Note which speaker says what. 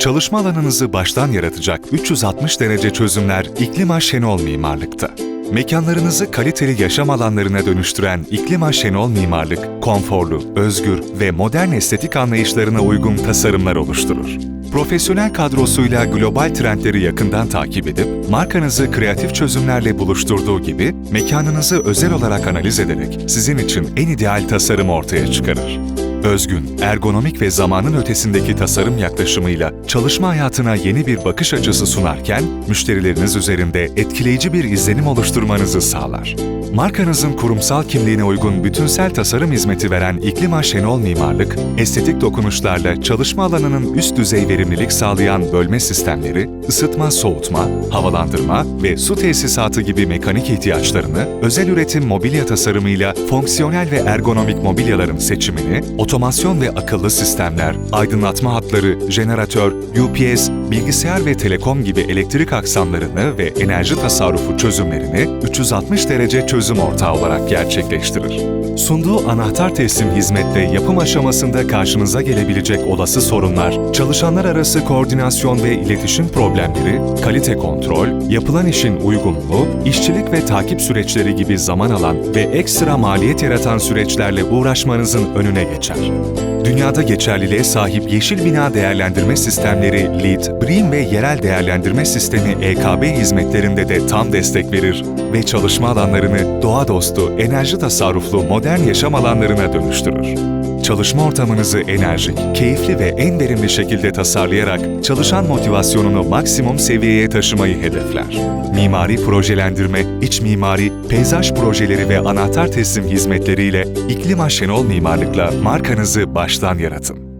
Speaker 1: Çalışma alanınızı baştan yaratacak 360 derece çözümler İklima Şenol Mimarlık'ta. Mekanlarınızı kaliteli yaşam alanlarına dönüştüren İklima Şenol Mimarlık, konforlu, özgür ve modern estetik anlayışlarına uygun tasarımlar oluşturur. Profesyonel kadrosuyla global trendleri yakından takip edip, markanızı kreatif çözümlerle buluşturduğu gibi, mekanınızı özel olarak analiz ederek sizin için en ideal tasarım ortaya çıkarır. Özgün, ergonomik ve zamanın ötesindeki tasarım yaklaşımıyla çalışma hayatına yeni bir bakış açısı sunarken, müşterileriniz üzerinde etkileyici bir izlenim oluşturmanızı sağlar. Markanızın kurumsal kimliğine uygun bütünsel tasarım hizmeti veren İklima Şenol Mimarlık, estetik dokunuşlarla çalışma alanının üst düzey verimlilik sağlayan bölme sistemleri, ısıtma, soğutma, havalandırma ve su tesisatı gibi mekanik ihtiyaçlarını özel üretim mobilya tasarımıyla fonksiyonel ve ergonomik mobilyaların seçimini, otomasyon ve akıllı sistemler, aydınlatma hatları, jeneratör, UPS, bilgisayar ve telekom gibi elektrik aksamlarını ve enerji tasarrufu çözümlerini 360 derece çözüm ortağı olarak gerçekleştirir. Sunduğu anahtar teslim hizmette yapım aşamasında karşınıza gelebilecek olası sorunlar, çalışanlar arası koordinasyon ve iletişim problemleri, kalite kontrol, yapılan işin uygunluğu, işçilik ve takip süreçleri gibi zaman alan ve ekstra maliyet yaratan süreçlerle uğraşmanızın önüne geçer. Dünyada geçerliliğe sahip yeşil bina değerlendirme sistemleri LEED, BREEAM ve yerel değerlendirme sistemi EKB hizmetlerinde de tam destek verir ve çalışma alanlarını doğa dostu, enerji tasarruflu modern yaşam alanlarına dönüştürür. Çalışma ortamınızı enerjik, keyifli ve en verimli şekilde tasarlayarak çalışan motivasyonunu maksimum seviyeye taşımayı hedefler. Mimari projelendirme, iç mimari, peyzaj projeleri ve anahtar teslim hizmetleriyle İklima Şenol Mimarlık'la markanızı baştan yaratın.